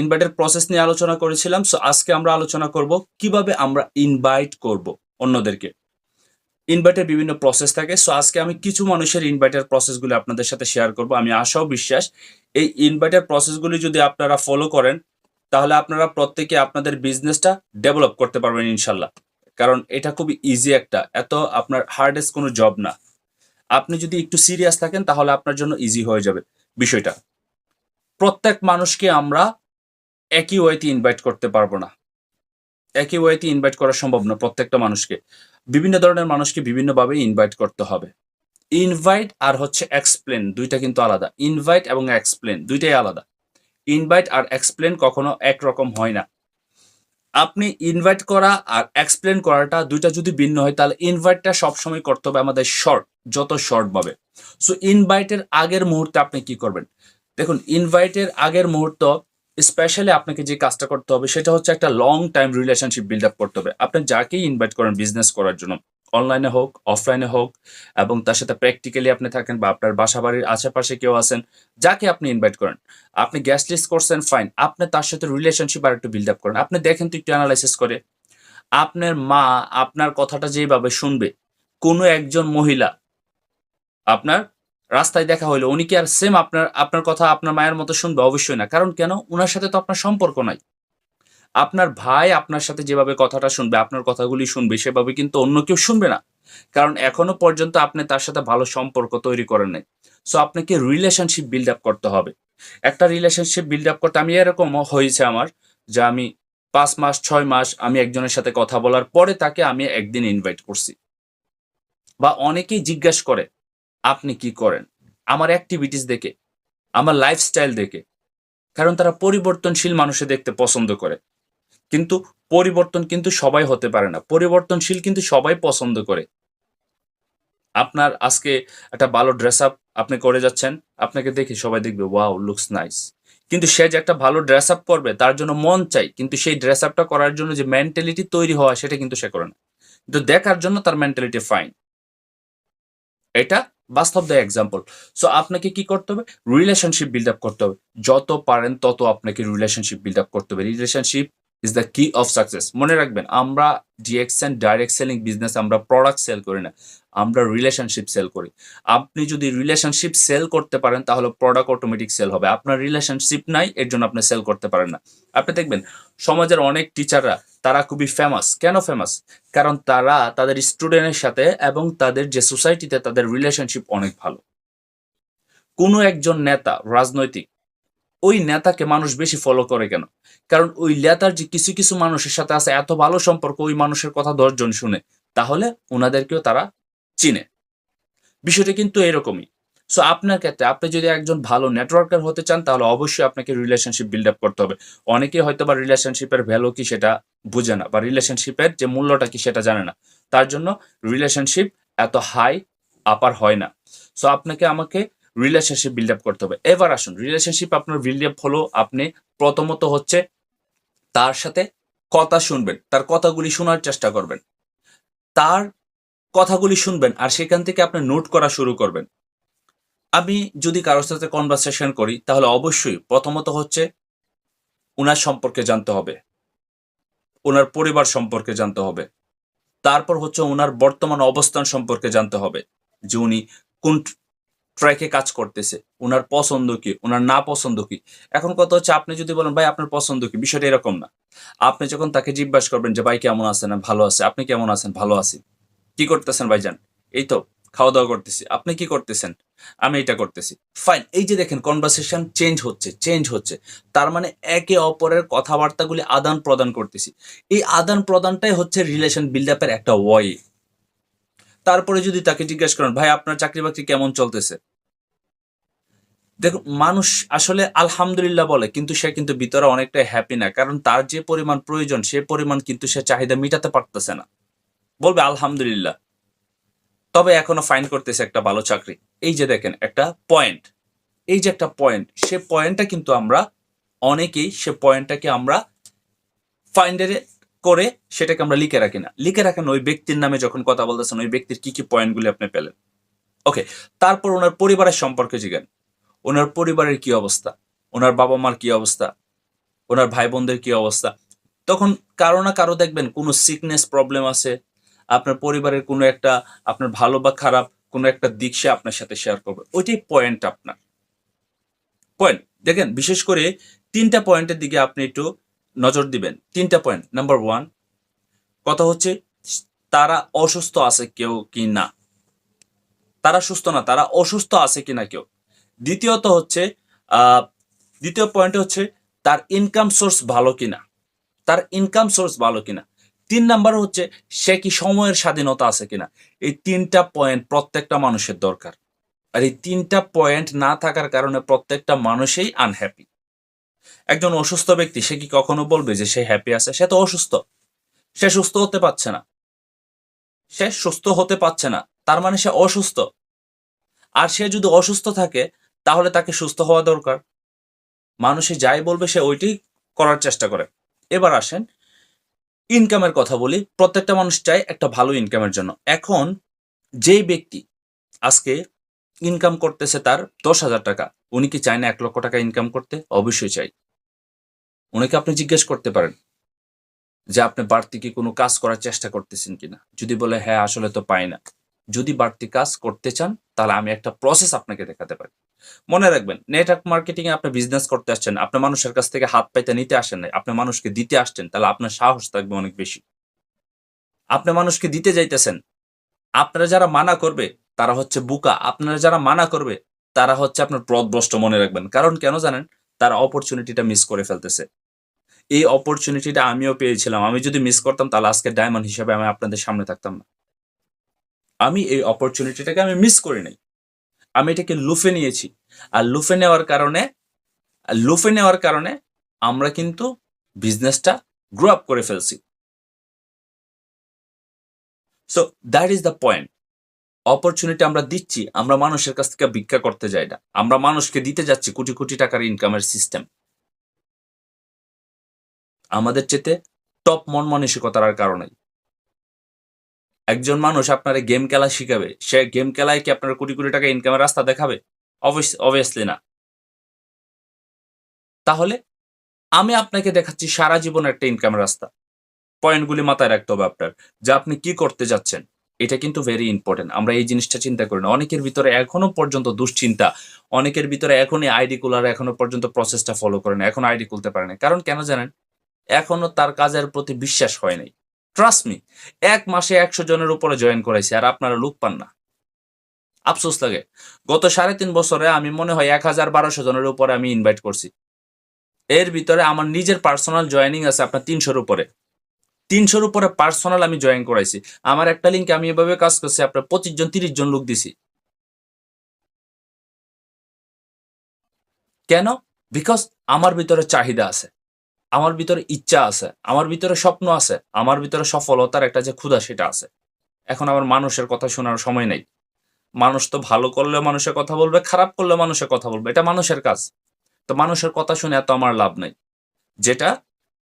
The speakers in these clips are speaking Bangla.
ইনভাইটের প্রসেস নিয়ে আলোচনা করেছিলাম সো আজকে আমরা আলোচনা করব কীভাবে আমরা ইনভাইট করব অন্যদেরকে। ইনভাইটের বিভিন্ন প্রসেস থাকে সো আজকে আমি কিছু মানুষের ইনভাইটের প্রসেসগুলি আপনাদের সাথে শেয়ার করব। আমি আশাও বিশ্বাস, এই ইনভাইটের প্রসেসগুলি যদি আপনারা ফলো করেন, তাহলে আপনারা প্রত্যেকে আপনাদের বিজনেসটা ডেভেলপ করতে পারবেন ইনশাল্লাহ। কারণ এটা খুবই ইজি একটা, এত আপনার হার্ডেস্ট কোনো জব না। আপনি যদি একটু সিরিয়াস থাকেন, তাহলে আপনার জন্য ইজি হয়ে যাবে বিষয়টা। প্রত্যেক মানুষকে আমরা একই ওয়েতে ইনভাইট করতে পারব না। একই ওয়েতে ইনভাইট করা সম্ভব না প্রত্যেকটা মানুষকে। বিভিন্ন ধরনের মানুষকে বিভিন্নভাবে ইনভাইট করতে হবে। ইনভাইট আর হচ্ছে এক্সপ্লেন দুইটা কিন্তু আলাদা। ইনভাইট এবং এক্সপ্লেন দুইটাই আলাদা। ইনভাইট আর এক্সপ্লেন কখনো একরকম হয় না। আপনি ইনভাইট করা আর এক্সপ্লেন করাটা দুইটা যদি ভিন্ন হয়, তাহলে ইনভাইটটা সবসময় করতে হবে আমাদের শর্ট যত শর্ট ভাবে। সো ইনভাইটের আগের মুহূর্তে আপনি কি করবেন? দেখুন ইনভাইটের আগের মুহূর্ত স্পেশালি আপনাকে যে কাজটা করতে হবে, সেটা হচ্ছে একটা long time relationship build up করতে হবে। আপনি যাকেই ইনভাইট করেন বিজনেস করার জন্য অনলাইনে হোক অফলাইনে হোক, এবং তার সাথে প্র্যাকটিক্যালি আপনি থাকেন বা আপনার বাসা বাড়ির আশেপাশে কেউ আছেন, যাকে আপনি ইনভাইট করেন। আপনি গ্যাস লিস্ট করছেন ফাইন আপনি তার সাথে রিলেশনশিপ আর একটু বিল্ড আপ করেন। আপনি দেখেন তো একটু অ্যানালাইসিস করে। আপনার মা আপনার কথাটা যেভাবে শুনবে, কোনো একজন মহিলা আপনার রাস্তায় দেখা হইল, উনি কি আর সেম আপনার আপনার কথা আপনার মায়ের মতো শুনবে? অবশ্যই না। কারণ কেন? ওনার সাথে তো আপনার সম্পর্ক নাই। আপনার ভাই আপনার সাথে যেভাবে কথাটা শুনবে, আপনার কথাগুলি শুনবে, সেভাবে কিন্তু অন্য কেউ শুনবে না। কারণ এখনও পর্যন্ত আপনি তার সাথে ভালো সম্পর্ক তৈরি করেন নাই। সো আপনাকে রিলেশনশিপ বিল্ড আপ করতে হবে। একটা রিলেশনশিপ বিল্ড আপ করতে, আমি এরকম হয়েছে আমার যে আমি পাঁচ মাস, ছয় মাস আমি একজনের সাথে কথা বলার পরে তাকে আমি একদিন ইনভাইট করছি। বা অনেকেই জিজ্ঞাসা করে আপনি কি করেন? আমার অ্যাক্টিভিটিস দেখে, আমার লাইফস্টাইল দেখে। কারণ তারা পরিবর্তনশীল মানুষে দেখতে পছন্দ করে। কিন্তু পরিবর্তন কিন্তু সবাই হতে পারে না। পরিবর্তনশীল কিন্তু সবাই পছন্দ করে। আপনার আজকে একটা ভালো ড্রেস আপ আপনি করে যাচ্ছেন, আপনাকে দেখে সবাই দেখবে ওয়াও লুকস নাইস কিন্তু সে যে একটা ভালো ড্রেস আপ করবে, তার জন্য মন চাই, কিন্তু সেই ড্রেস আপটা করার জন্য যে মেন্টালিটি তৈরি হওয়া, সেটা কিন্তু সে করে না। কিন্তু দেখার জন্য তার মেন্টালিটি ফাইন এটা বাস্তব দ্য এক্সাম্পল সো আপনাকে কি করতে হবে? রিলেশনশিপ বিল্ড আপ করতে হবে। যত পারেন তত আপনাকে রিলেশনশিপ বিল্ড আপ করতে হবে। Relationship is the key of success মনে রাখবেন, আমরা ডিএক্সএন ডাইরেক্ট সেলিং বিজনেস আমরা প্রোডাক্ট সেল করি না, আমরা রিলেশনশিপ সেল করি। আপনি যদি রিলেশনশিপ সেল করতে পারেন, তাহলে প্রোডাক্ট অটোমেটিক সেল হবে। আপনার রিলেশনশিপ নাই, এর জন্য আপনি সেল করতে পারেন না। আপনি দেখবেন, সমাজের অনেক টিচাররা তারা খুবই ফেমাস কেন ফেমাস কারণ তারা তাদের স্টুডেন্টের সাথে এবং তাদের যে সোসাইটিতে তাদের রিলেশনশিপ অনেক ভালো। কোনো একজন নেতা, রাজনৈতিক ওই নেতাকে মানুষ বেশি ফলো করে কেন? কারণ ওই নেতার যে কিছু কিছু মানুষের সাথে আছে, এত ভালো সম্পর্ক, ওই মানুষের কথা দশজন শুনে, তাহলে ওনাদেরকেও তারা চিনে। বিষয়টা কিন্তু এরকমই। সো আপনার ক্ষেত্রে আপনি যদি একজন ভালো নেটওয়ার্কার হতে চান, তাহলে অবশ্যই আপনাকে রিলেশনশিপ বিল্ড আপ করতে হবে। অনেকে হয়তো বা রিলেশনশিপের ভ্যালু কি সেটা বুঝে না, বা রিলেশনশিপের যে মূল্যটা কি সেটা জানে না। তার জন্য রিলেশনশিপ এত হাই আপার হয় না। সো আপনাকে আমাকে রিলেশনশিপ বিল্ড আপ করতে হবে। এবার আসুন রিলেশনশিপ আপনার বিল্ড আপ হলো আপনি প্রথমত হচ্ছে তার সাথে কথা শুনবেন, তার কথাগুলি শোনার চেষ্টা করবেন। তার কথাগুলি শুনবেন আর সেখান থেকে আপনি নোট করা শুরু করবেন। আমি যদি কারোর সাথে কনভারসেশন করি, তাহলে অবশ্যই প্রথমত হচ্ছে ওনার সম্পর্কে জানতে হবে ওনার পরিবার সম্পর্কে জানতে হবে, তারপর হচ্ছে ওনার বর্তমান অবস্থান সম্পর্কে জানতে হবে যে উনি কোন ট্র্যাকে কাজ করতেছে। ওনার পছন্দ কি? ওনার না পছন্দ কি? এখন কথা হচ্ছে, আপনি যদি বলেন, ভাই, আপনার পছন্দ কি? বিষয়টা এরকম না। আপনি যখন তাকে জিজ্ঞাসা করবেন যে, ভাই, কেমন আছেন? ভালো আছে। আপনি কেমন আছেন? ভালো আছি। কি করতেছেন ভাইজান? এই তো খাওয়া দাওয়া করতেছি। আপনি কি করতেছেন? আমি এটা করতেছি। ফাইন এই যে দেখেন কনভারসেশন চেঞ্জ হচ্ছে চেঞ্জ হচ্ছে। তার মানে একে অপরের কথাবার্তাগুলি আদান প্রদান করতেছি। এই আদান প্রদানটাই হচ্ছে রিলেশন বিল্ড আপের একটা ওয়ে তারপরে যদি তাকে জিজ্ঞেস করেন, ভাই, আপনার চাকরি বাকরি কেমন চলতেছে? দেখুন, মানুষ আসলে আলহামদুলিল্লাহ বলে, কিন্তু সে কিন্তু ভিতরে অনেকটা হ্যাপি না। কারণ তার যে পরিমাণ প্রয়োজন, সে পরিমাণ কিন্তু সে চাহিদা মেটাতে পারতেছে না। বলবে, আলহামদুলিল্লাহ। তবে এখনও ফাইন করতেছে একটা ভালো চাকরি। এই যে দেখেন, একটা পয়েন্ট এই যে একটা পয়েন্ট সে পয়েন্টটা কিন্তু আমরা অনেকেই, সে পয়েন্টটাকে আমরা ফাইন্ডারে করে সেটাকে আমরা লিখে রাখি না। লিখে রাখেন ওই ব্যক্তির নামে যখন কথা বলতেছেন, ওই ব্যক্তির কি কি পয়েন্টগুলি আপনি পেলেন। ওকে তারপর ওনার পরিবারের সম্পর্কে জিজ্ঞেন ওনার পরিবারের কি অবস্থা? ওনার বাবা মার কি অবস্থা? ওনার ভাই বোনদের কি অবস্থা? তখন কারও না কারও দেখবেন কোনো সিকনেস প্রবলেম আছে, আপনার পরিবারের কোনো একটা, আপনার ভালো বা খারাপ কোনো একটা দিক সে আপনার সাথে শেয়ার করবে। ওইটাই পয়েন্ট আপনার। পয়েন্ট দেখেন, বিশেষ করে তিনটা পয়েন্টের দিকে আপনি একটু নজর দিবেন। তিনটা পয়েন্ট নাম্বার ওয়ান কথা হচ্ছে তারা অসুস্থ আছে কেউ কি না? তারা সুস্থ না, তারা অসুস্থ আছে কিনা কেউ? দ্বিতীয়ত হচ্ছে দ্বিতীয় পয়েন্ট হচ্ছে তার ইনকাম সোর্স ভালো কিনা। তার ইনকাম সোর্স ভালো কিনা। তিন নাম্বার হচ্ছে সে কি সময়ের স্বাধীনতা আছে কিনা। এই তিনটা পয়েন্ট প্রত্যেকটা মানুষের দরকার। আর এই তিনটা পয়েন্ট না থাকার কারণে প্রত্যেকটা মানুষই আনহ্যাপি একজন অসুস্থ ব্যক্তি, সে কি কখনো বলবে যে সে হ্যাপি আছে? সে তো অসুস্থ। সে সুস্থ হতে পারছে না। সে সুস্থ হতে পারছে না। তার মানে সে অসুস্থ। আর সে যদি অসুস্থ থাকে তাহলে তাকে সুস্থ হওয়া দরকার। মানুষে যাই বলবে, সে ওইটি করার চেষ্টা করে। এবার আসেন ইনকামের কথা বলি। প্রত্যেকটা মানুষ চায় একটা ভালো ইনকামের জন্য। এখন যেই ব্যক্তি আজকে ইনকাম করতেছে তার দশ হাজার টাকা, উনি কি চায় না এক লক্ষ টাকা ইনকাম করতে? অবশ্যই চাই। উনিকে আপনি জিজ্ঞেস করতে পারেন যে, আপনি বাড়তি কি কোনো কাজ করার চেষ্টা করতেছেন কিনা? যদি বলে হ্যাঁ আসলে তো পাই না। যদি বাড়তি কাজ করতে চান, তাহলে আমি একটা প্রসেস আপনাকে দেখাতে পারি। মনে রাখবেন নেটওয়ার্ক মার্কেটিং এ আপনি বিজনেস করতে আসছেন, আপনি মানুষের কাছ থেকে হাত পাইতে নিতে আসেন নাই, আপনি মানুষকে দিতে আসছেন, তাহলে আপনার সাহস থাকবে অনেক বেশি। আপনি মানুষকে দিতে যাইতেছেন, আপনারা যারা মানা করবে, তারা হচ্ছে বুকা, আপনারা যারা মানা করবে, তারা হচ্ছে আপনার পথভ্রষ্ট মনে রাখবেন। কারণ কেন জানেন? তারা অপরচুনিটিটা মিস করে ফেলতেছে। এই অপরচুনিটিটা আমিও পেয়েছিলাম, আমি যদি মিস করতাম, তাহলে আজকে ডায়মন্ড হিসেবে আমি আপনাদের সামনে থাকতাম না। আমি এই অপরচুনিটিটাকে আমি মিস করি নাই। আমি এটাকে লুফে নিয়েছি। আর লুফে নেওয়ার কারণে লুফে নেওয়ার কারণে আমরা কিন্তু বিজনেসটা গ্রো আপ করে ফেলছি। So that is the point opportunity আমরা দিচ্ছি, আমরা মানুষের কাছ থেকে ভিক্ষা করতে যাই না। আমরা মানুষকে দিতে যাচ্ছি কোটি কোটি টাকার ইনকামের সিস্টেম আমাদের চেতে টপ মন মানসিকতার কারণেই একজন মানুষ আপনারা গেম খেলা শিখাবে, সে গেম খেলায় কি আপনার কোটি কোটি টাকা ইনকামের রাস্তা দেখাবে? অবভিয়াসলি না। তাহলে আমি আপনাকে দেখাচ্ছি সারা জীবন একটা ইনকামের রাস্তা। পয়েন্টগুলি মাথায় রাখতে হবে আপনার, যে আপনি কি করতে যাচ্ছেন। এটা কিন্তু ভেরি ইম্পর্টেন্ট আমরা এই জিনিসটা চিন্তা করি না। অনেকের ভিতরে এখনও পর্যন্ত দুশ্চিন্তা, অনেকের ভিতরে এখনই আইডি কুলার এখনও পর্যন্ত প্রসেসটা ফলো করে না এখন আইডি খুলতে পারে না কারণ কেন জানেন? এখনও তার কাজের প্রতি বিশ্বাস হয় নাই। ট্রাস্ট মি এক মাসে একশো জনের উপরে জয়েন করাইছি আর আপনারা লুক পান না। আফসোস লাগে। গত সাড়ে তিন বছরে আমি মনে হয় এক হাজার বারোশো জনের উপরে আমি ইনভাইট করছি। এর ভিতরে আমার নিজের পার্সোনাল জয়েনিং আছে আপনার তিনশোর উপরে। তিনশোর উপরে পার্সোনাল আমি জয়েন করাইছি। আমার একটা লিঙ্কে আমি এভাবে কাজ করছি, আপনার পঁচিশ জন, তিরিশ জন লোক দিছি। কেন? বিকজ আমার ভিতরে চাহিদা আছে। আমার ভিতরে ইচ্ছা আছে, আমার ভিতরে স্বপ্ন আছে, আমার ভিতরে সফলতার একটা যে ক্ষুধা সেটা আছে। এখন আমার মানুষের কথা শোনার সময় নেই। মানুষ তো ভালো করলে মানুষের কথা বলবে, খারাপ করলে মানুষের কথা বলবে, এটা মানুষের কাজ। তো মানুষের কথা শুনে এত আমার লাভ নাই। যেটা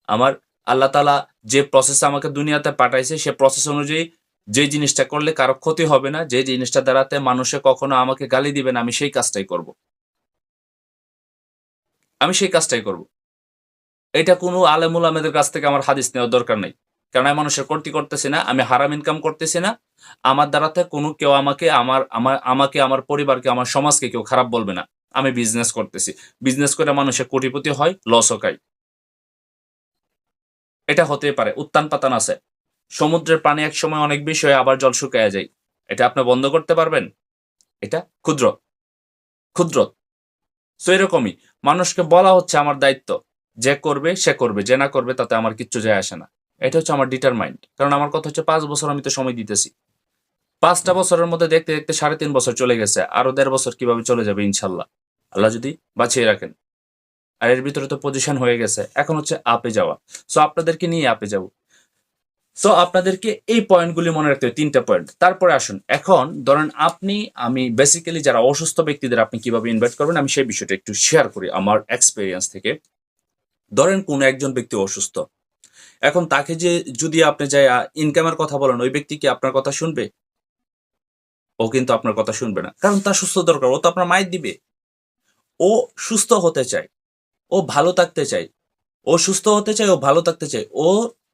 আমার আল্লাহ তালা যে প্রসেস আমাকে দুনিয়াতে পাঠাইছে, সে প্রসেস অনুযায়ী যে জিনিসটা করলে কারও ক্ষতি হবে না, যে জিনিসটা দ্বারাতে মানুষে কখনো আমাকে গালি দিবে না, আমি সেই কাজটাই করব। আমি সেই কাজটাই করব। এটা কোনো আলেমুল আমেদের কাছ থেকে আমার হাদিস নেওয়ার দরকার নেই। কারণ আমি মানুষের ক্ষতি করতেছি না, আমি হারাম ইনকাম করতেছি না। আমার দ্বারাতে কোনো কেউ আমাকে, আমার আমার, আমাকে, আমার পরিবারকে, আমার সমাজকে কেউ খারাপ বলবে না। আমি বিজনেস করতেছি। বিজনেস করে মানুষের কোটিপতি হয় লসও খায়। এটা হতে পারে, উত্তান পাতান আছে। সমুদ্রের পানি এক সময় অনেক বেশি হয় আবার জল শুকায় যায়। এটা আপনি বন্ধ করতে পারবেন? এটা ক্ষুদ্র। ক্ষুদ্র। সো এরকমই। মানুষকে বলা হচ্ছে আমার দায়িত্ব। যে করবে, সে করবে, যে না করবে তাতে আমার কিচ্ছু যায় আসে না। এটা হচ্ছে আমার ডিটারমাইন্ড কারণ আমার কথা হচ্ছে পাঁচ বছর আমি তো সময় দিতেছি। পাঁচটা বছরের মধ্যে দেখতে দেখতে সাড়ে তিন বছর চলে গেছে, আরও দেড় বছর কীভাবে চলে যাবে ইনশাল্লাহ? আল্লাহ যদি বাঁচিয়ে রাখেন। আর এর ভিতরে তো পজিশন হয়ে গেছে। এখন হচ্ছে আপে যাওয়া। সো আপনাদেরকে নিয়ে আপে যাব। সো আপনাদেরকে এই পয়েন্টগুলি মনে রাখতে হবে, তিনটা পয়েন্ট তারপরে আসুন। এখন ধরেন আপনি, আমি বেসিক্যালি যারা অসুস্থ ব্যক্তিদের আপনি কীভাবে ইনভাইট করবেন, আমি সেই বিষয়টা একটু শেয়ার করি আমার এক্সপিরিয়েন্স থেকে। ধরেন কোন একজন ব্যক্তি অসুস্থ। এখন তাকে যে যদি আপনি যাই ইনকামের কথা বলেন, ওই ব্যক্তি কি আপনার কথা শুনবে? ও কিন্তু আপনার কথা শুনবে না। কারণ তার সুস্থ দরকার, ও তো আপনার মায়ের দিবে। ও সুস্থ হতে চায়, ও ভালো থাকতে চায়, ও সুস্থ হতে চায়, ও ভালো থাকতে চায়, ও,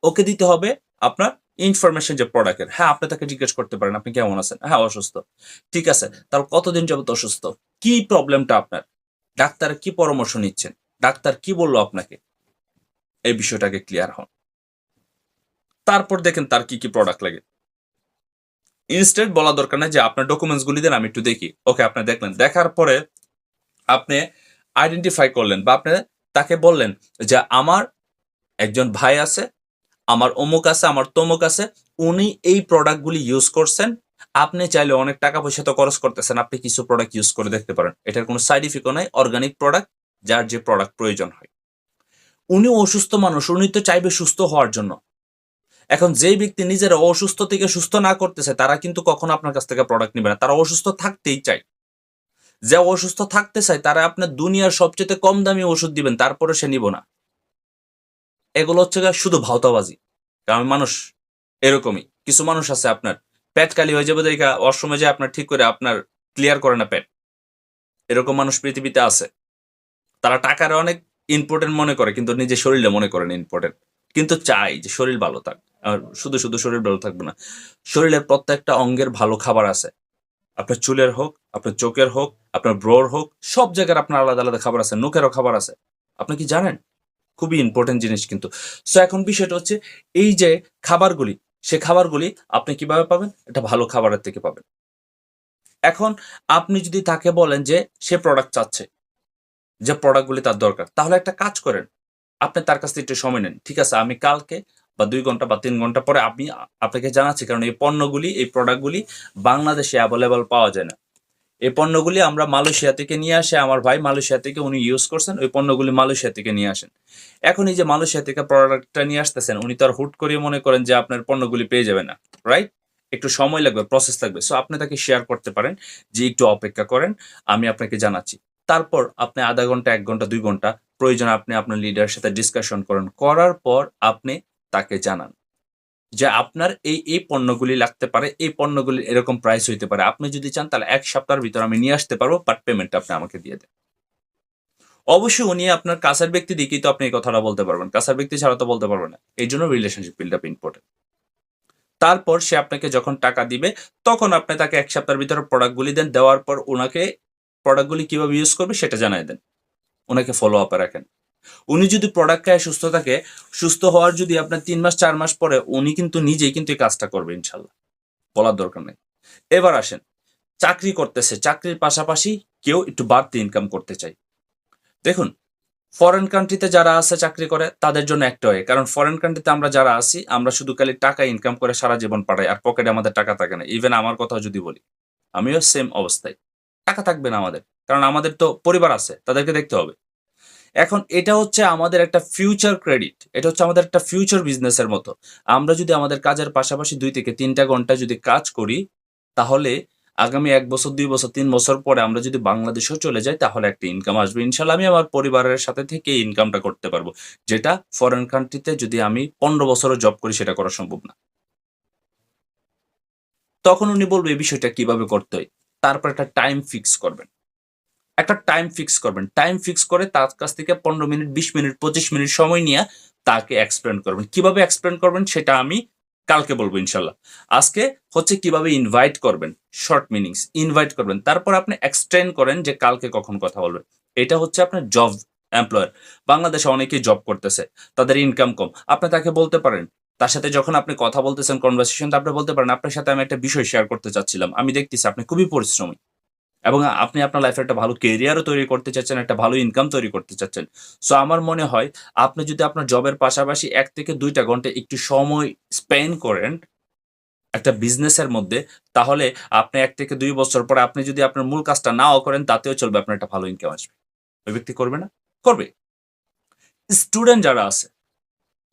ওকে দিতে হবে আপনার ইনফরমেশন যে প্রোডাক্টের হ্যাঁ আপনি তাকে জিজ্ঞেস করতে পারেন, আপনি কেমন আছেন? হ্যাঁ অসুস্থ। ঠিক আছে, তাহলে কতদিন যাবত অসুস্থ? কি প্রবলেমটা আপনার? ডাক্তার কি পরামর্শ নিচ্ছেন? ডাক্তার কি বলল আপনাকে? এই বিষয়টাকে ক্লিয়ার হন। তারপর দেখেন তার কি কি প্রোডাক্ট লাগে। ইনস্টেন্ট বলা দরকার নাই যে আপনার ডকুমেন্টস গুলি দেন, আমি একটু দেখি। ওকে আপনি দেখলেন। দেখার পরে আপনি আইডেন্টিফাই করলেন বা আপনি তাকে বললেন যে আমার একজন ভাই আছে, আমার অমুক আছে, আমার তমুক আছে, উনি এই প্রোডাক্টগুলি ইউজ করছেন। আপনি চাইলে অনেক টাকা পয়সা তো খরচ করতেছেন, আপনি কিছু প্রোডাক্ট ইউজ করে দেখতে পারেন। এটার কোনো সাইড ইফেক্টও নাই অর্গানিক প্রোডাক্ট যার যে প্রোডাক্ট প্রয়োজন হয়। উনি অসুস্থ মানুষ, উনি তো চাইবে সুস্থ হওয়ার জন্য। এখন যেই ব্যক্তি নিজের অসুস্থ থেকে সুস্থ না করতেছে, তারা কিন্তু কখনো আপনার কাছ থেকে প্রোডাক্ট নেবে না। তারা অসুস্থ থাকতেই চায়। যে অসুস্থ থাকতে চায়, তারা আপনার দুনিয়ার সবচেয়ে কম দামি ওষুধ দিবেন, তারপরে সে নিব না। এগুলো হচ্ছে শুধু ভাওতাবাজি। কারণ মানুষ এরকমই। কিছু মানুষ আছে আপনার, পেট কালি হয়ে যাবে দেখা অসময় যায় আপনার ঠিক করে আপনার ক্লিয়ার করে না পেট। এরকম মানুষ পৃথিবীতে আছে। তারা টাকার অনেক ইম্পর্টেন্ট মনে করে, কিন্তু নিজের শরীরে মনে করেন ইম্পর্টেন্ট কিন্তু চাই যে শরীর ভালো থাক। আর শুধু শুধু শরীর ভালো থাকবে না, শরীরের প্রত্যেকটা অঙ্গের ভালো খাবার আছে। আপনার চুলের হোক, আপনার চোখের হোক, আপনার ব্রোর হোক, সব জায়গার আপনার আলাদা আলাদা খাবার আছে, নোকেরও খাবার আছে। আপনি কি জানেন? খুবই ইম্পর্টেন্ট জিনিস কিন্তু। সো এখন বিষয়টা হচ্ছে এই যে খাবারগুলি, সে খাবারগুলি আপনি কীভাবে পাবেন? এটা ভালো খাবারের থেকে পাবেন। এখন আপনি যদি তাকে বলেন যে সে প্রোডাক্ট চাচ্ছে যে প্রোডাক্টগুলি তার দরকার। তাহলে একটা কাজ করেন, আপনি তার কাছ থেকে একটু সময় নেন। ঠিক আছে, আমি কালকে বা দুই ঘণ্টা বা তিন ঘণ্টা পরে আমি আপনাকে জানাচ্ছি, কারণ এই পণ্যগুলি, এই প্রোডাক্টগুলি বাংলাদেশে অ্যাভেলেবল পাওয়া যায় না। এই পণ্যগুলি আমরা মালয়েশিয়া থেকে নিয়ে আসে, আমার ভাই মালয়েশিয়া থেকে উনি ইউজ করছেন, ওই পণ্যগুলি মালয়েশিয়া থেকে নিয়ে আসেন। এখন এই যে মালয়েশিয়া থেকে প্রোডাক্টটা নিয়ে আসতেছেন, উনি তো আর হুট করে মনে করেন যে আপনার পণ্যগুলি পেয়ে যাবে না রাইট একটু সময় লাগবে প্রসেস লাগবে সো আপনি তাকে শেয়ার করতে পারেন যে একটু অপেক্ষা করেন, আমি আপনাকে জানাচ্ছি। তারপর আপনি আধা ঘণ্টা, এক ঘণ্টা, দুই ঘণ্টা প্রয়োজন আপনি আপনার লিডারের সাথে ডিসকাশন করেন। করার পর আপনি তাকে জানান যে আপনার এই এই পণ্যগুলি লাগতে পারে, এই পণ্যগুলি এরকম প্রাইস হইতে পারে। আপনি যদি চান তাহলে এক সপ্তাহের ভিতর আমি নিয়ে আসতে পারব বাট পেমেন্ট আপনি আমাকে দিয়ে দেন। অবশ্যই উনি আপনার কাছের ব্যক্তি দিকেই তো আপনি এই কথাটা বলতে পারবেন। কাছের ব্যক্তি ছাড়া তো বলতে পারবেন না। এই জন্য রিলেশনশিপ বিল্ড আপ ইম্পর্টেন্ট তারপর সে আপনাকে যখন টাকা দিবে, তখন আপনি তাকে এক সপ্তাহের ভিতরে প্রোডাক্টগুলি দেন। দেওয়ার পর ওনাকে প্রোডাক্টগুলি কীভাবে ইউজ করবে সেটা জানাই দেন। ওনাকে ফলো আপে রাখেন। উনি যদি প্রোডাক্ট খায়, সুস্থ থাকে, সুস্থ হওয়ার যদি আপনার তিন মাস, চার মাস পরে, উনি কিন্তু নিজেই কিন্তু এই কাজটা করবে, ইনশাল্লাহ। বলার দরকার নেই। এবার আসেন, চাকরি করতেছে, চাকরির পাশাপাশি কেউ একটু বাড়তি ইনকাম করতে চাই দেখুন ফরেন কান্ট্রিতে যারা আছে চাকরি করে, তাদের জন্য একটা হয় কারণ ফরেন কান্ট্রিতে আমরা যারা আছি, আমরা শুধু খালি টাকা ইনকাম করে সারা জীবন পাঠাই, আর পকেটে আমাদের টাকা থাকে না। ইভেন আমার কথা যদি বলি, আমিও সেম অবস্থায়। টাকা থাকবে না আমাদের। কারণ আমাদের তো পরিবার আছে, তাদেরকে দেখতে হবে। এখন এটা হচ্ছে আমাদের একটা ফিউচার ক্রেডিট এটা হচ্ছে আমাদের একটা ফিউচার বিজনেসের মতো। আমরা যদি আমাদের কাজের পাশাপাশি দুই থেকে তিনটা ঘণ্টা যদি কাজ করি, তাহলে আগামী এক বছর, দুই বছর, তিন বছর পরে আমরা যদি বাংলাদেশেও চলে যাই, তাহলে একটা ইনকাম আসবে। ইনশাল্লাহ আমি আমার পরিবারের সাথে থেকে ইনকামটা করতে পারব। যেটা ফরেন কান্ট্রিতে যদি আমি পনেরো বছরও জব করি, সেটা করা সম্ভব না। তখন উনি বলবে, এই বিষয়টা কীভাবে করতে হয়? তারপর একটা টাইম ফিক্স করবেন। একটা টাইম ফিক্স করবেন। টাইম ফিক্স করে তার কাছ থেকে পনেরো মিনিট, বিশ মিনিট, পঁচিশ মিনিট সময় নিয়ে তাকে এক্সপ্লেন করবেন। কীভাবে এক্সপ্লেন করবেন সেটা আমি কালকে বলব ইনশাল্লাহ। আজকে হচ্ছে কীভাবে ইনভাইট করবেন শর্ট মিনিংস ইনভাইট করবেন। তারপর আপনি এক্সটেন্ড করেন যে কালকে কখন কথা বলবেন এটা হচ্ছে আপনার জব এমপ্লয়ার বাংলাদেশে অনেকেই জব করতেছে, তাদের ইনকাম কম। আপনি তাকে বলতে পারেন তার সাথে যখন আপনি কথা বলতেছেন কনভারসেশন আপনি বলতে পারেন, আপনার সাথে আমি একটা বিষয় শেয়ার করতে চাচ্ছিলাম। আমি দেখতেছি আপনি খুবই পরিশ্রমী এবং আপনি আপনার লাইফে একটা ভালো কেরিয়ারও তৈরি করতে চাচ্ছেন, একটা ভালো ইনকাম তৈরি করতে চাচ্ছেন। সো আমার মনে হয়, আপনি যদি আপনার জবের পাশাপাশি এক থেকে দুইটা ঘণ্টা একটু সময় স্পেন্ড করেন একটা বিজনেসের মধ্যে, তাহলে আপনি এক থেকে দুই বছর পরে আপনি যদি আপনার মূল কাজটা নাও করেন, তাতেও চলবে আপনার একটা ভালো ইনকাম আসবে। ওই ব্যক্তি করবে না? করবে। স্টুডেন্ট যারা আছে,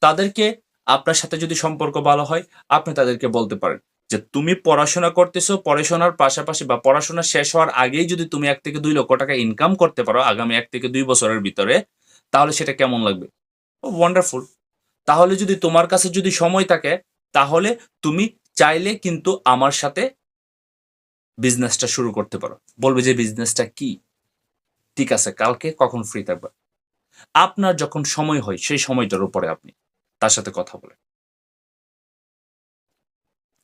তাদেরকে আপনার সাথে যদি সম্পর্ক ভালো হয়, আপনি তাদেরকে বলতে পারেন যে, তুমি পড়াশোনা করতেছো, পড়াশোনার পাশাপাশি বা পড়াশোনা শেষ হওয়ার আগেই যদি তুমি এক থেকে দুই লক্ষ টাকা ইনকাম করতে পারো, আগামী এক থেকে দুই বছরের ভিতরে, তাহলে সেটা কেমন লাগবে? ওয়ান্ডারফুল তাহলে যদি তোমার কাছে যদি সময় থাকে, তাহলে তুমি চাইলে কিন্তু আমার সাথে বিজনেসটা শুরু করতে পারো। বলবে যে বিজনেসটা কি? ঠিক আছে, কালকে কখন ফ্রি থাকবে? আপনার যখন সময় হয়, সেই সময়টার উপরে আপনি তার সাথে কথা বলেন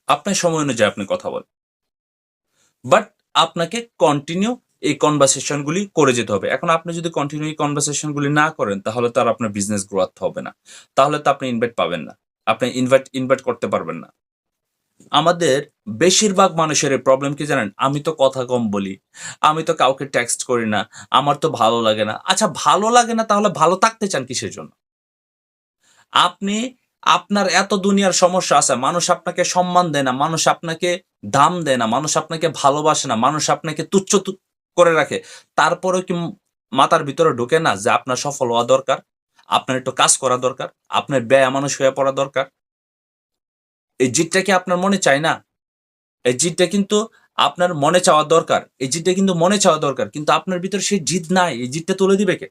আপনার সময় অনুযায়ী আপনি কথা বলেন। বাট আপনাকে কন্টিনিউ এই কনভারসেশনগুলি করে যেতে হবে। এখন আপনি যদি কন্টিনিউ এই কনভারসেশনগুলি না করেন, তাহলে তো আর আপনার বিজনেস গ্রোথ হবে না। তাহলে তো আপনি ইনভাইট পাবেন না। আপনি ইনভাইট ইনভাইট করতে পারবেন না। আমাদের বেশিরভাগ মানুষের প্রবলেম কি জানেন? আমি তো কথা কম বলি। আমি তো কাউকে টেক্সট করি না। আমার তো ভালো লাগে না। আচ্ছা ভালো লাগে না তাহলে ভালো থাকতে চান কিসের জন্য? আপনি, আপনার এত দুনিয়ার সমস্যা আছে, মানুষ আপনাকে সম্মান দেয় না, মানুষ আপনাকে দাম দেয় না, মানুষ আপনাকে ভালোবাসে না, মানুষ আপনাকে তুচ্ছ করে রাখে। তারপরেও কি মাথার ভিতরে ঢোকে না যে আপনার সফল হওয়া দরকার, আপনার একটু কাজ করা দরকার, আপনার ব্যয় মানুষ হয়ে পড়া দরকার? এই জিতটা কি আপনার মনে চায় না? এই জিতটা কিন্তু আপনার মনে চাওয়া দরকার, এই জিতটা কিন্তু মনে চাওয়া দরকার, কিন্তু আপনার ভিতরে সেই জিত নাই, এই জিতটা তুলে দিবে কে?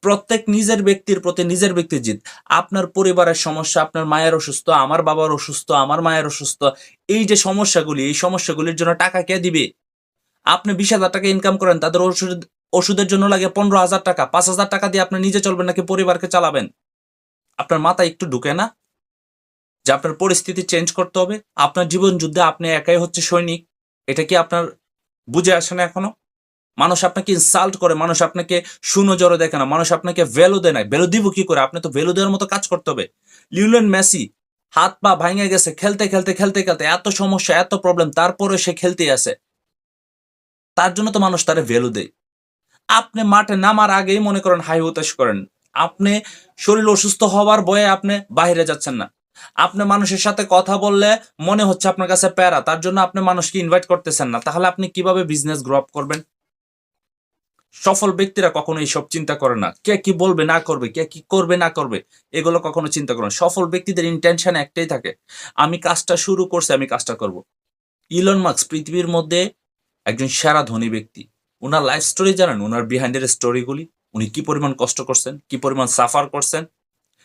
প্রত্যেক নিজের ব্যক্তির প্রতি নিজের ব্যক্তির জিত আপনার পরিবারের সমস্যা, আপনার মায়ের অসুস্থ, আমার বাবার অসুস্থ, আমার মায়ের অসুস্থ, এই যে সমস্যাগুলি, এই সমস্যাগুলির জন্য টাকা কে দিবে? আপনি বিশ হাজার টাকা ইনকাম করেন, তাদের ওষুধ, ওষুধের জন্য লাগে পনেরো হাজার টাকা, পাঁচ হাজার টাকা দিয়ে আপনি নিজে চলবেন নাকি পরিবারকে চালাবেন? আপনার মাথায় একটু ঢুকে না? যে আপনার পরিস্থিতি চেঞ্জ করতে হবে। আপনার জীবন যুদ্ধে আপনি একাই হচ্ছে সৈনিক। এটা কি আপনার বুঝে আসে না এখনও? মানুষ আপনাকে ইনসাল্ট করে, মানুষ আপনাকে জড়ো দেখে না মানুষ আপনাকে ভ্যালু দেয় না। ভ্যালু দিব কি করে? আপনি তো ভ্যালু দেওয়ার মতো কাজ করতে হবে। লিউলেন মেসি হাত পা ভাঙে গেছে খেলতে খেলতে খেলতে খেলতে, এত সমস্যা, এত প্রবলেম তারপরে সে খেলতে আসে। তার জন্য তো মানুষ তারে ভ্যালু দেয়। আপনি মাঠে নামার আগেই মনে করেন, হাই হতাশ করেন। আপনি শরীর অসুস্থ হওয়ার বয়ে আপনি বাইরে যাচ্ছেন না। আপনি মানুষের সাথে কথা বললে মনে হচ্ছে আপনার কাছে প্যারা। তার জন্য আপনি মানুষকে ইনভাইট করতেছেন না। তাহলে আপনি কীভাবে বিজনেস গ্রো আপ করবেন? সফল ব্যক্তিরা কখনো এইসব চিন্তা করে না। কে কি বলবে, না করবে, কে কি করবে, না করবে, এগুলো কখনো চিন্তা করে না। সফল ব্যক্তিদের ইন্টেনশন একটাই থাকে, আমি কাজটা শুরু করছি, আমি কাজটা করব। ইলন মার্কস পৃথিবীর মধ্যে একজন সেরা ধনী ব্যক্তি। ওনার লাইফ স্টোরি জানেন? ওনার বিহাইন্ডের স্টোরিগুলি উনি কি পরিমাণ কষ্ট করছেন, কি পরিমাণ সাফার করছেন?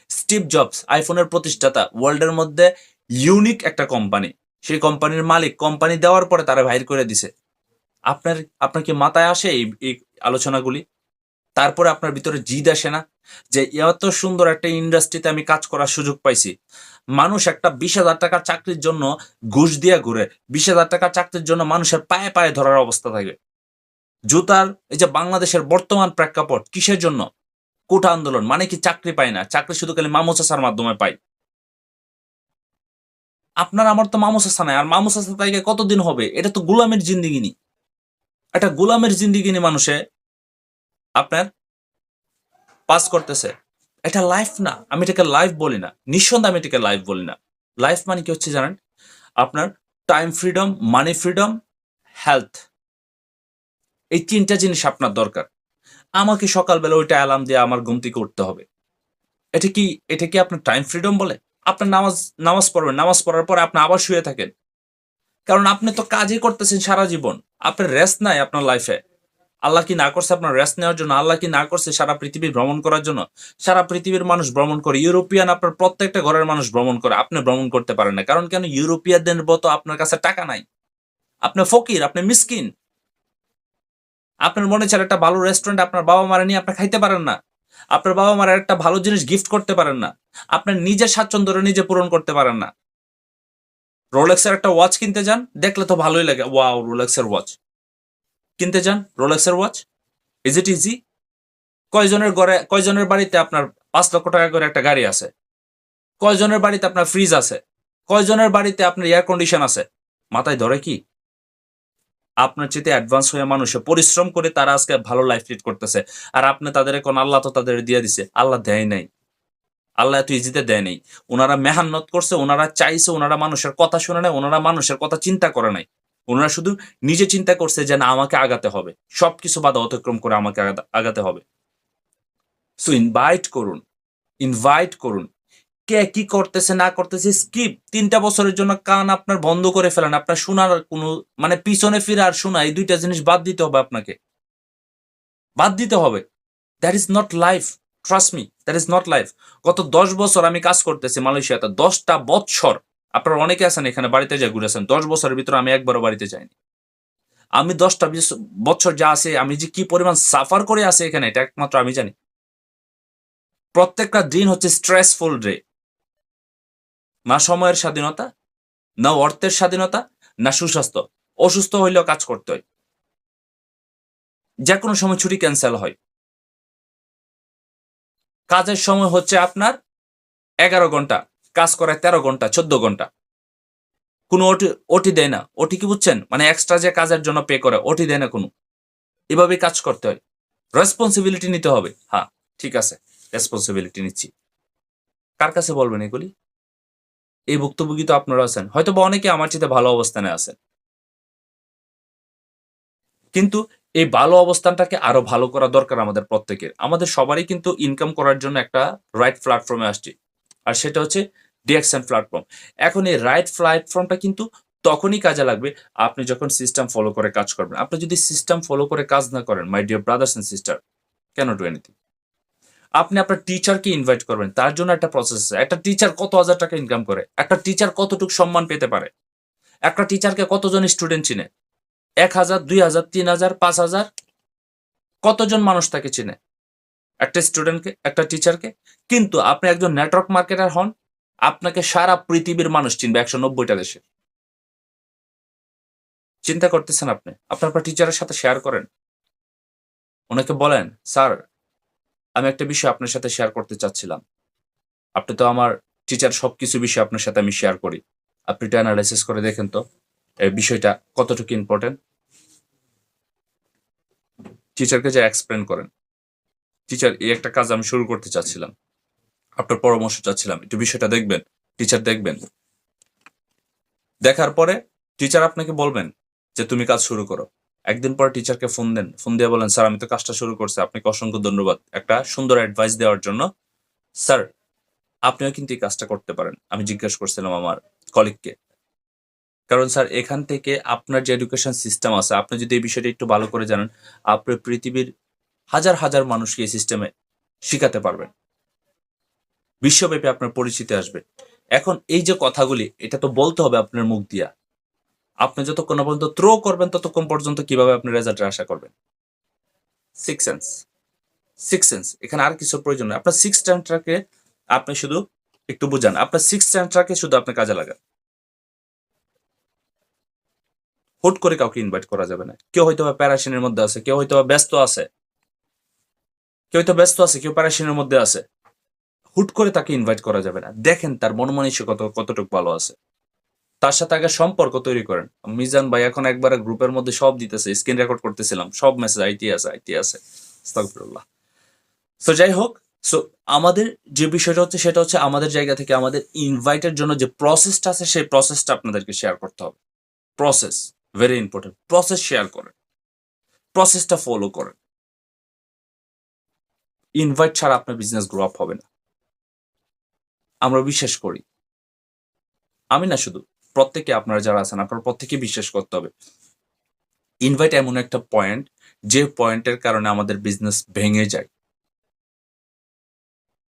স্টিভ জবস আইফোনের প্রতিষ্ঠাতা ওয়ার্ল্ডের মধ্যে ইউনিক একটা কোম্পানি সেই কোম্পানির মালিক কোম্পানি দেওয়ার পরে তারা বাইর করে দিছে। আপনার আপনার কি মাথায় আসে এই আলোচনাগুলি? তারপরে আপনার ভিতরে জিদ আসে না? যে এত সুন্দর একটা ইন্ডাস্ট্রিতে আমি কাজ করার সুযোগ পাইছি। মানুষ একটা বিশ হাজার টাকার চাকরির জন্য ঘুষ দিয়ে ঘুরে, বিশ হাজার টাকার চাকরির জন্য মানুষের পায়ে পায়ে ধরার অবস্থা থাকে। জুতার, এই যে বাংলাদেশের বর্তমান প্রেক্ষাপট, কিসের জন্য? কোটা আন্দোলন মানে কি চাকরি পায় না? চাকরি শুধু খালি মামুসাসার মাধ্যমে পাই আপনার, আমার তো মামুসাসা নাই, আর মামুসাসা তাইকে কতদিন হবে? এটা তো গোলামের জিন্দিগিনি। একটা গোলামের জিন্দিগিনি মানুষে আপনার পাস করতেছে। এটা লাইফ না, আমি এটাকে লাইফ বলি না। নিঃসন্দেহে আমি এটাকে লাইফ বলি না। লাইফ মানে কি হচ্ছে জানেন? আপনার time freedom money freedom health এই তিনটা জিনিস আপনার দরকার। আমাকে সকালবেলা ওইটা অ্যালার্ম দিয়ে আমার ঘুম থেকে উঠতে হবে। এটা কি এটা কি আপনার টাইম ফ্রিডম বলে? আপনার নামাজ নামাজ পড়বেন। নামাজ পড়ার পরে আপনি আবার শুয়ে থাকেন। কারণ আপনি তো কাজই করতেছেন সারা জীবন। আপনার রেস্ট নাই আপনার লাইফে আল্লাহ কি না করছে আপনার রেস্ট নেওয়ার জন্য? আল্লাহ কি না করছে সারা পৃথিবী ভ্রমণ করার জন্য? সারা পৃথিবীর মানুষ ভ্রমণ করে, ইউরোপিয়ান আপনার প্রত্যেকটা ঘরের মানুষ ভ্রমণ করে, আপনি ভ্রমণ করতে পারেন না। কারণ কেন? ইউরোপিয়ানদের মতো আপনার কাছে টাকা নাই। আপনি ফকির, আপনি মিসকিন। আপনার মনে চার একটা ভালো রেস্টুরেন্ট আপনার বাবা মারা নিয়ে আপনি খাইতে পারেন না। আপনার বাবা মারা একটা ভালো জিনিস গিফট করতে পারেন না। আপনার নিজের স্বাচ্ছন্দ্য নিজে পূরণ করতে পারেন না। রোলেক্সের একটা ওয়াচ কিনতে যান, দেখলে তো ভালোই লাগে। ওয়াও রোলেক্সের ওয়াচ কিনতে যান রোলেক্সের ওয়াচ ইজ ইট ইজি কয়জনের ঘরে, কয়জনের বাড়িতে আপনার পাঁচ লক্ষ টাকা করে একটা গাড়ি আছে? কয়জনের বাড়িতে আপনার ফ্রিজ আছে? কয়জনের বাড়িতে আপনার এয়ার কন্ডিশন আছে? মাথায় ধরে কি? আপনার চেয়ে অ্যাডভান্স হয়ে মানুষে পরিশ্রম করে তারা আজকে ভালো লাইফ লিড করতেছে। আর আপনি তাদের এখন আল্লাহ তো তাদের দিয়ে দিছে। আল্লাহ দেয় নাই। আল্লাহ এত ইজিতে দেয় নাই। ওনারা মেহান্নত করছে, ওনারা চাইছে, ওনারা মানুষের কথা শুনে নাই, ওনারা মানুষের কথা চিন্তা করে নাই। ওনারা শুধু নিজে চিন্তা করছে যে না, আমাকে আগাতে হবে। সবকিছু বাধা অতিক্রম করে আমাকে আগাতে হবে। সো ইনভাইট করুন ইনভাইট করুন। কে কি করতেছে, না করতেছে স্কিপ তিনটা বছরের জন্য কান আপনার বন্ধ করে ফেলেন। আপনার শোনার কোনো মানে পিছনে ফিরে আর শোনা, এই দুইটা জিনিস বাদ দিতে হবে আপনাকে। বাদ দিতে হবে। That is not life trust me that is not life গত দশ বছর আমি কাজ করতেছি মালয়েশিয়াতে, দশটা বৎসর আপনারা অনেকে আছেন এখানে বাড়িতে যা ঘুরেছেন দশ বছরের ভিতরে আমি একবারও বাড়িতে যাইনি। আমি দশটা বছর যা আছে, আমি যে কি পরিমাণ সাফার করে আছে এখানে, এটা একমাত্র আমি জানি। প্রত্যেকটা দিন হচ্ছে স্ট্রেসফুল ডে না সময়ের স্বাধীনতা, না অর্থের স্বাধীনতা, না সুস্বাস্থ্য। অসুস্থ হইলেও কাজ করতে হয়। যে কোনো সময় ছুটি ক্যান্সেল হয়। কাজের সময় হচ্ছে আপনার এগারো ঘণ্টা, কাজ করে তেরো ঘণ্টা, চোদ্দ ঘণ্টা। কোনো ওটি ওটি দেয় না। ওটি কি বুঝছেন? মানে এক্সট্রা যে কাজের জন্য পে করে, ওটি দেয় না কোনো। এভাবেই কাজ করতে হয়। রেসপন্সিবিলিটি নিতে হবে। হ্যাঁ ঠিক আছে রেসপন্সিবিলিটি নিচ্ছি। কার কাছে বলবেন এগুলি? এই ভুক্তভোগী তো আপনারা আছেন। হয়তো বা অনেকে আমার চেয়ে ভালো অবস্থানে আছেন। কিন্তু এই ভালো অবস্থানটাকে আরও ভালো করা দরকার আমাদের প্রত্যেকের। আমাদের সবারই কিন্তু ইনকাম করার জন্য একটা রাইট প্ল্যাটফর্মে আসছে। আর সেটা হচ্ছে ডিএক্সএন প্ল্যাটফর্ম এখন এই রাইট প্ল্যাটফর্মটা কিন্তু তখনই কাজে লাগবে আপনি যখন সিস্টেম ফলো করে কাজ করবেন। আপনি যদি সিস্টেম ফলো করে কাজ না করেন my dear brothers and sister can do anything আপনি আপনার টিচারকে ইনভাইট করবেন, তার জন্য একটা প্রসেস আছে। একটা টিচার কত হাজার টাকা ইনকাম করে? একটা টিচার কতটুকু সম্মান পেতে পারে? একটা টিচারকে কতজন স্টুডেন্ট চিনে? এক হাজার, দুই হাজার, তিন হাজার, পাঁচ হাজার? কতজন মানুষ তাকে চিনে? একটা স্টুডেন্টকে একটা টিচারকে কিন্তু আপনি একজন নেটওয়ার্ক মার্কেটার হন, আপনাকে সারা পৃথিবীর মানুষ চিনবে একশো নব্বইটা দেশে। চিন্তা করতেছেন আপনি? আপনার আপনার টিচারের সাথে শেয়ার করেন। ওনাকে বলেন স্যার আমি একটা বিষয় আপনার সাথে শেয়ার করতে চাচ্ছিলাম। আপনি তো আমার টিচার সবকিছু বিষয় আপনার সাথে আমি শেয়ার করি। আপনি এটা অ্যানালাইসিস করে দেখেন তো। বিষয়টা কতটুকু ইম্পর্টেন্ট টিচারকে যা এক্সপ্লেন করেন। টিচার এই একটা কাজ আমি শুরু করতে চাচ্ছিলাম। আপনার পরামর্শ চাচ্ছিলাম। একটু বিষয়টা দেখবেন। টিচার দেখবেন। দেখার পরে টিচার আপনাকে বলবেন যে, তুমি কাজ শুরু করো। একদিন পর টিচারকে ফোন দেন। ফোন দিয়ে বলেন, স্যার, আমি তো কাজটা শুরু করছি। আপনাকে অসংখ্য ধন্যবাদ। একটা সুন্দর অ্যাডভাইস দেওয়ার জন্য। স্যার, আপনিও কিন্তু এই কাজটা করতে পারেন। আমি জিজ্ঞেস করছিলাম আমার কলিগকে কারণ স্যার, এখান থেকে আপনার যে এডুকেশন সিস্টেম আছে, আপনি যদি এই বিষয়টা একটু ভালো করে জানেন, আপনি পৃথিবীর হাজার হাজার মানুষকে এই সিস্টেমে শিখাতে পারবেন। বিশ্বব্যাপী আপনার পরিচিতি আসবে। এখন এই যে কথাগুলি, এটা তো বলতে হবে আপনার মুখ দিয়া। আপনি যতক্ষণ পর্যন্ত থ্রো করবেন, ততক্ষণ পর্যন্ত কীভাবে আপনি রেজাল্টের আশা করবেন? সিক্স সেন্স সিক্স সেন্স এখানে আর কিছু প্রয়োজন নেই। আপনার সিক্স সেন্সটাকে আপনি শুধু একটু বুঝান। আপনার সিক্স সেন্সটাকে শুধু আপনি কাজে লাগান। হুট করে কাউকে ইনভাইট করা যাবে না। কেউ হয়তো বা প্যারাশিনের মধ্যে আছে, কেউ হয়তো বা ব্যস্ত আছে। কেউ হয়তো ব্যস্ত আছে, কেউ প্যারাশিনের মধ্যে আছে। হুট করে তাকে ইনভাইট করা যাবে না। দেখেন তার মনমানসিকতা কতটুকু ভালো আছে। তার সাথে আগে সম্পর্ক তৈরি করেন। মিজান ভাই এখন একবারে গ্রুপের মধ্যে সব দিতেছে স্ক্রিন রেকর্ড করতেছিলাম, সব মেসেজ আইটি আছে আইটি আছে। সো যাই হোক সো আমাদের যে বিষয়টা হচ্ছে, সেটা হচ্ছে আমাদের জায়গা থেকে আমাদের ইনভাইটের জন্য যে প্রসেসটা আছে, সেই প্রসেসটা আপনাদেরকে শেয়ার করতে হবে। Process very important process share করেন। প্রসেসটা ফলো করেন। ইনভাইট ছাড়া আপনার বিজনেস গ্রো আপ হবে না। আমরা বিশ্বাস করি। আমি না শুধু, প্রত্যেকে আপনারা যারা আছেন, আপনারা প্রত্যেকে বিশ্বাস করতে হবে। ইনভাইট এমন একটা পয়েন্ট যে পয়েন্টের কারণে আমাদের বিজনেস ভেঙে যায়।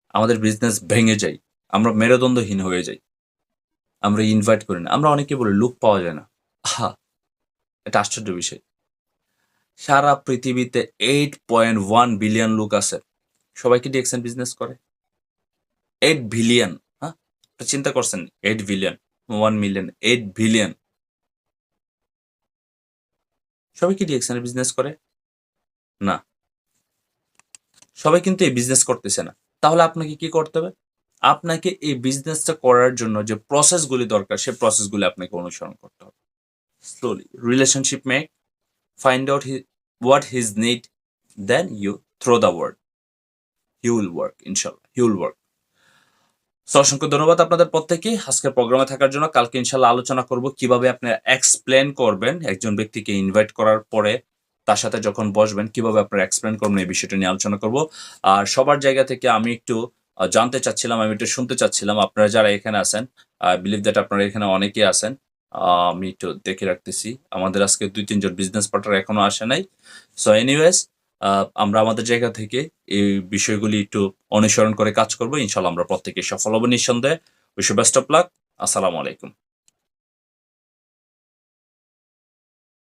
আমাদের বিজনেস ভেঙে যায়। আমরা মেরুদণ্ডহীন হয়ে যাই। আমরা ইনভাইট করি না। আমরা অনেকে বলি, লুক পাওয়া যায় না। হা এটা আশ্চর্য বিষয়। সারা পৃথিবীতে এইট পয়েন্ট ওয়ান বিলিয়ন লোক আছে। সবাই কি ডিএক্সএন বিজনেস করে? এইট বিলিয়ন হ্যাঁ? চিন্তা করছেন eight billion one million eight billion সবাই কি ডিএক্সএন বিজনেস করে? না। সবাই কিন্তু এই বিজনেস করতেছে না। তাহলে আপনাকে কি করতে হবে? আপনাকে এই বিজনেসটা করার জন্য যে প্রসেসগুলি দরকার সেই প্রসেসগুলি আপনাকে অনুসরণ করতে হবে। Slowly. Relationship make find out his, what his need then you throw the word. He will work inshallah. He will work. So, অসংখ্য ধন্যবাদ আপনাদের প্রত্যেকে আজকের প্রোগ্রামে থাকার জন্য কালকে ইনশাল্লাহ আলোচনা করব কীভাবে আপনি এক্সপ্লেন করবেন একজন ব্যক্তিকে ইনভাইট করার পরে তার সাথে যখন বসবেন কীভাবে আপনারা এক্সপ্লেন করবেন এই বিষয়টা নিয়ে আলোচনা করব। আর সবার জায়গা থেকে আমি একটু জানতে চাচ্ছিলাম আমি একটু শুনতে চাচ্ছিলাম। আপনারা যারা এখানে আছেন বিলিভ দ্যাট আপনারা এখানে অনেকেই আছেন। আমি একটু দেখে রাখতেছি। আমাদের আজকে দুই তিনজন বিজনেস পার্টনার এখনও আসে নাই। সো এনিওয়েজ আমরা আমাদের জায়গা থেকে এই বিষয়গুলি একটু অনুসরণ করে কাজ করব। ইনশাল্লাহ আমরা প্রত্যেকে সফল হব নিঃসন্দেহে। উইশ বেস্ট অফ লাক আসসালামু আলাইকুম।